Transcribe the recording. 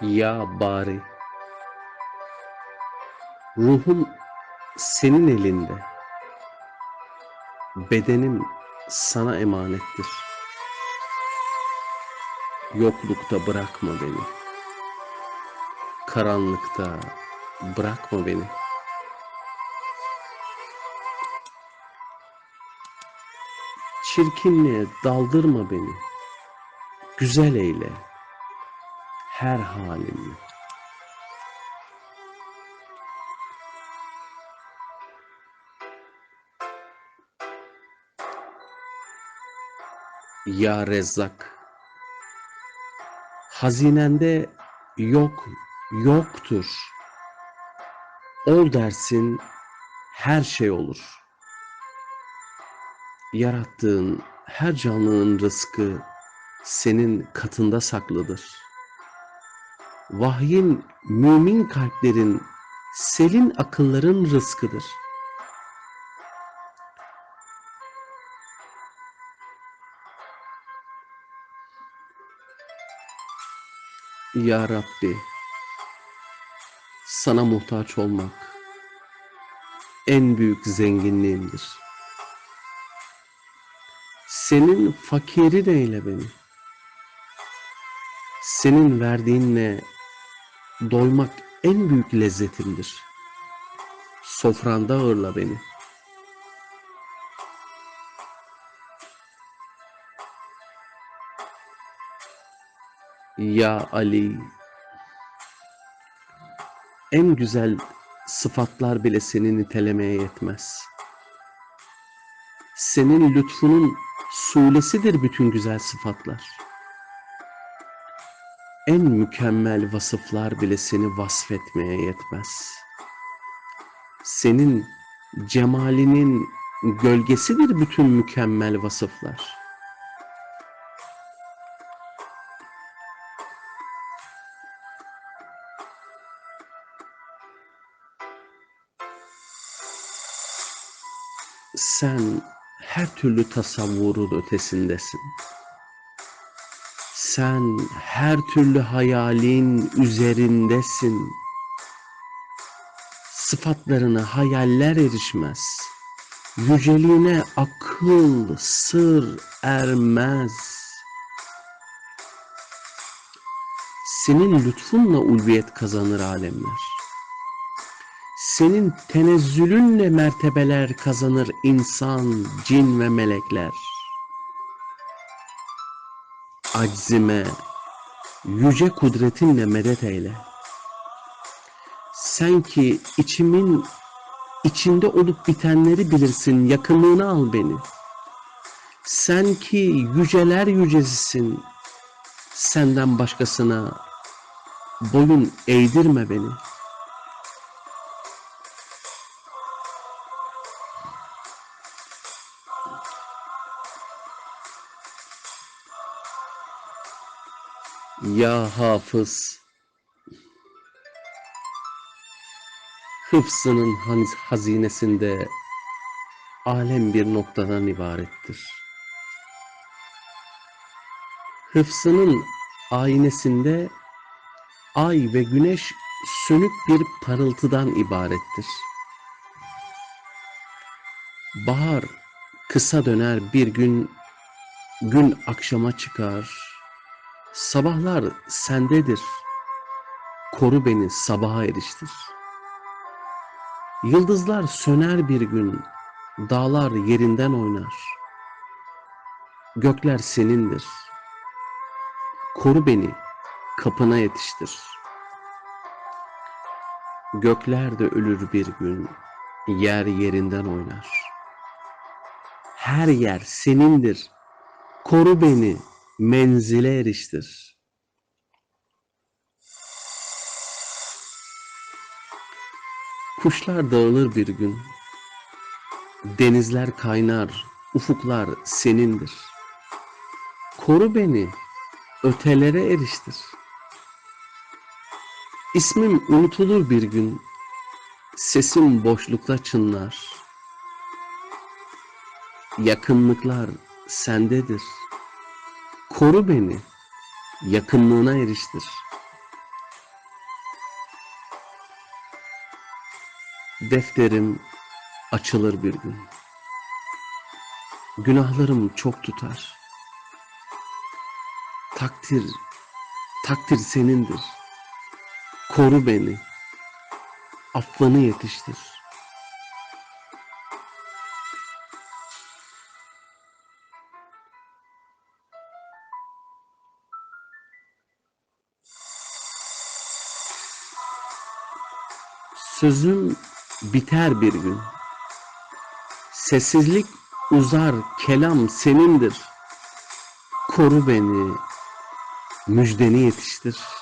Ya bari ruhum senin elinde. Bedenim sana emanettir. Yoklukta bırakma beni. Karanlıkta bırakma beni. Çirkinliğe daldırma beni. Güzel eyle her halimle. Ya Rezzak, hazinende yok, yoktur. Ol dersin, her şey olur. Yarattığın her canlının rızkı senin katında saklıdır. Vahyin mümin kalplerin, selin akılların rızkıdır. Ya Rabbi, sana muhtaç olmak en büyük zenginliğimdir. Senin fakiri de eyle beni. Senin verdiğinle doymak en büyük lezzetimdir. Sofranda ağırla beni. Ya Ali, en güzel sıfatlar bile seni nitelemeye yetmez. Senin lütfunun sulesidir bütün güzel sıfatlar. En mükemmel vasıflar bile seni vasfetmeye yetmez. Senin cemalinin gölgesidir bütün mükemmel vasıflar. Sen her türlü tasavvurun ötesindesin. Sen her türlü hayalin üzerindesin. Sıfatlarına hayaller erişmez. Yüceliğine akıl, sır ermez. Senin lütfunla ulviyet kazanır alemler. Senin tenezzülünle mertebeler kazanır insan, cin ve melekler. Aczime, yüce kudretinle medet eyle. Sen ki içimin içinde olup bitenleri bilirsin, yakınlığına al beni. Sen ki yüceler yücesisin, senden başkasına boyun eğdirme beni. Ya Hafız, hıfzının haz- hazinesinde alem bir noktadan ibarettir. Hıfzının aynesinde ay ve güneş sönük bir parıltıdan ibarettir. Bahar kısa döner bir gün, gün akşama çıkar. Sabahlar sendedir. Koru beni sabaha eriştir. Yıldızlar söner bir gün. Dağlar yerinden oynar. Gökler senindir. Koru beni kapına yetiştir. Gökler de ölür bir gün. Yer yerinden oynar. Her yer senindir. Koru beni menzile eriştir. Kuşlar dağılır bir gün. Denizler kaynar, ufuklar senindir. Koru beni, ötelere eriştir. İsmim unutulur bir gün. Sesim boşlukta çınlar. Yakınlıklar sendedir. Koru beni. Yakınlığına eriştir. Defterim açılır bir gün. Günahlarım çok tutar. Takdir, takdir senindir. Koru beni. Affını yetiştir.'' Sözüm biter bir gün. Sessizlik uzar, kelam senindir. Koru beni, müjdeni yetiştir.